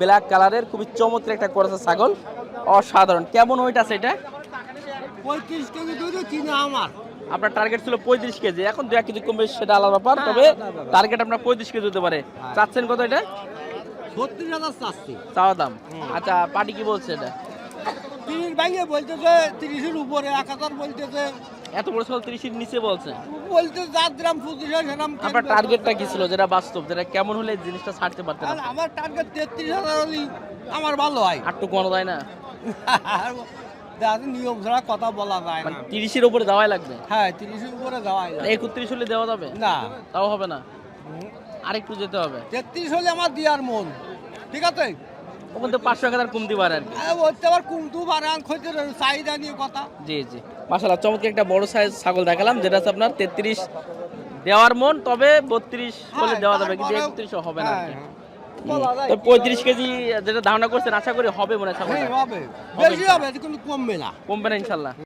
Black কালারের খুবই চমৎকার একটা করেছে ছাগল। অসাধারণ। কেমন ওয়েট আছে এটা? পঁয়ত্রিশ কেজি দুধ কিনে আমার। আপনার টার্গেট ছিল পঁয়ত্রিশ কেজি। এখন দু এক কেজি কমবে সেটা আলাদা ব্যাপার। তবে টার্গেট আপনার পঁয়ত্রিশ কেজি হতে পারে। চাচ্ছেন কত এটা? ছত্রিশ হাজার চাচ্ছি। চাওয়া দাম। আচ্ছা পার্টি কি বলছে এটা? তিরিশ ভাঙে বলতেছে তিরিশের উপরে এক হাজার বলতেছে। এত বড় ছাগল তিরিশের নিচে বলছে। বলতে যার গ্রাম পঁচিশ সেরাম আপনার টার্গেটটা কি ছিল? যেটা বাস্তব যেটা কেমন হলে জিনিসটা ছাড়তে পারতেন আর আমার টার্গেট তেত্রিশ হাজার হলেই আমার ভালো হয়। কমানো যায় না। নিয়ম ছাড়া কথা বলা যায় মানে না তিরিশের উপরে দেওয়াই লাগবে? হ্যাঁ তিরিশের উপরে যাওয়াই একত্রিশ হলে দেওয়া যাবে? না। তাও হবে না? আরেকটু যেতে হবে। তেত্রিশ হলে আমার দিয়ার মন। ঠিক আছে? ওখান থেকে পাঁচশো এক হাজার পারে আর কি। ওইতে আবার কুমতু বাড়ান খোঁজে চাহিদা নিয়ে কথা। জি জি। মাসাল্লাহ চমৎকার একটা বড় সাইজ ছাগল দেখালাম যেটা আপনার তেত্রিশ দেওয়ার মন তবে বত্রিশ হ্যাঁ, দেওয়া যাবে কিন্তু তারপরেও- হবে না। হ্যাঁ, পঁয়ত্রিশ কেজি যেটা ধারণা করছেন আশা করি হবে মনে হয় হ্যাঁ, হবে। বেশি হবে কিন্তু কমবে না। কমবে না ইনশাল্লাহ